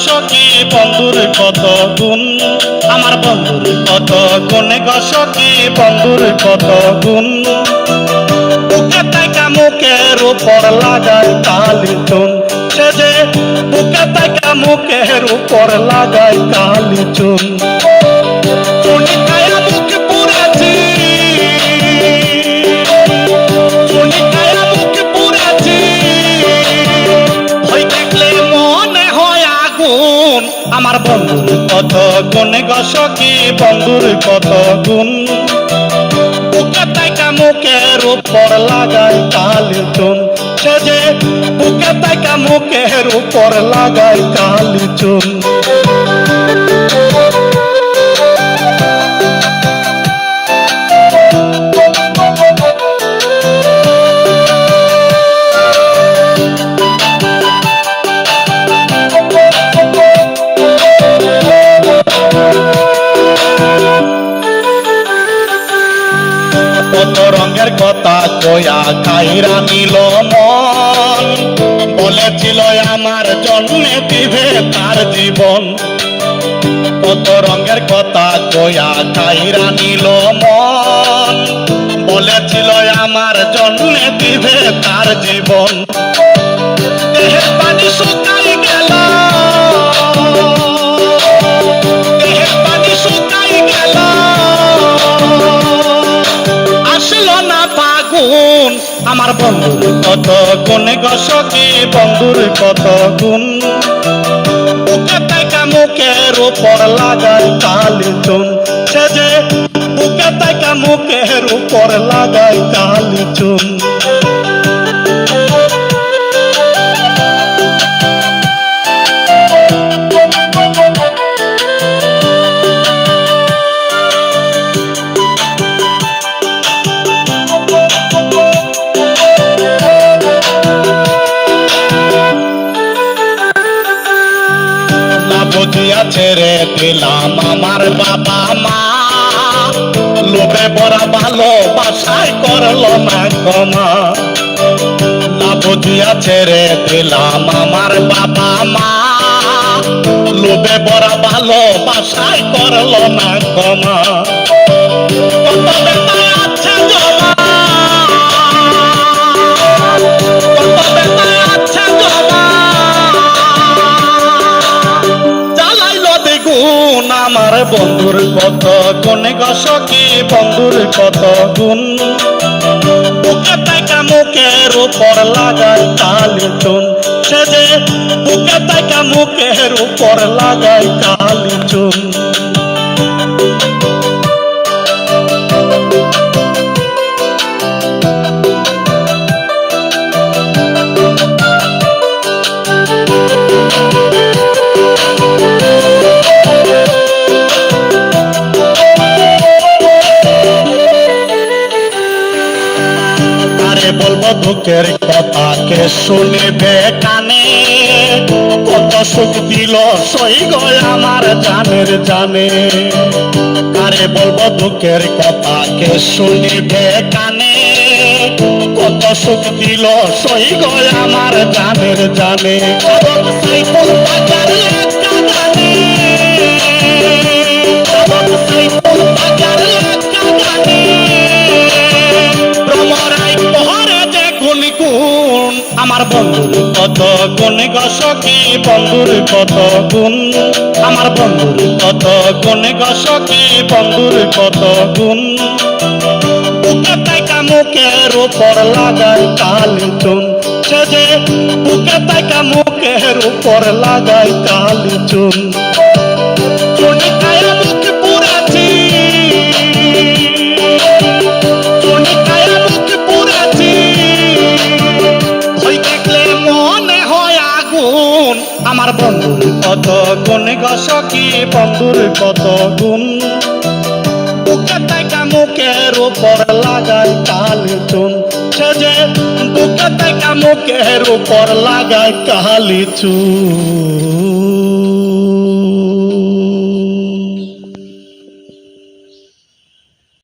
গসকি বন্ধুর কত গুণ? আমার বন্ধুর কত গুণে গসকি বন্ধুর কত গুণ? বুকে থেকে মুখের উপর লাগায় কালি চুন। সে যে বুকে থেকে মুখের উপর লাগায় কালি চুনি। আমার বন্ধুর কত গুণ গসকি বন্ধুর কত গুণ। বুকে তাইকা মুখের উপর লাগায় কালি চুন। সে যে বুকে তাইকা মুখের উপর লাগায় কালি চুন। কাইরা নিল মন, বলেছিল আমার জন্মে দিবে তার জীবন। কত রঙের কথা কয়া কাইরা নিল মন, বলেছিল আমার জন্মে দিবে তার জীবন। ফাগুন আমার বন্ধুর কত গুণ গসকে বন্ধুর কত গুণ। বুকে তাইকা মুখের উপর লাগাই কালি চুন। সে যে বুকে তাইকা মুখের উপর লাগাই কালি চুন। বুঝিয়া ছেড়ে দিলাম আমার বাবা মা। লোভে বড় ভালোবাসায় করল না ক্ষমা না বুঝিয়া ছেড়ে দিলাম আমার বাবা মা। লোভে বড় ভালোবাসায় করল না ক্ষমা আমার বন্ধুর কত কোনে গসকি বন্ধুর কত গুণ। বুকে তাইকা মুখের উপর লাগাই কালি চুন। সে বুকে তাইকা মুখের উপর লাগাই কালি চুন। দুঃখের কথা কে শুনিবে কানে? কত সুখ দিল সই গয় আমার জানের জানে। আরে বলব দুঃখের কথা কে শুনিবে কানে? কত সুখ দিল সই গয় আমার জানের জানে। সাইফুল বাজার গুণ আমার বন্ধুর কত গুণ গসকি বন্ধুর কত গুণ, আমার বন্ধুর কত গুণ গসকি বন্ধুর কত গুণ। বুকে তাইকা মুখের উপর লাগায় কালি চুন, সে যে বুকে তাইকা মুখের উপর লাগায় কালি চুনি। কত গুণ গসকি বন্ধুর কত গুণ? বুকে তাইকা মুখের উপর লাগায় কাল চুন। সে বুকে তাইকা মুখের উপর লাগায় কালি চুন।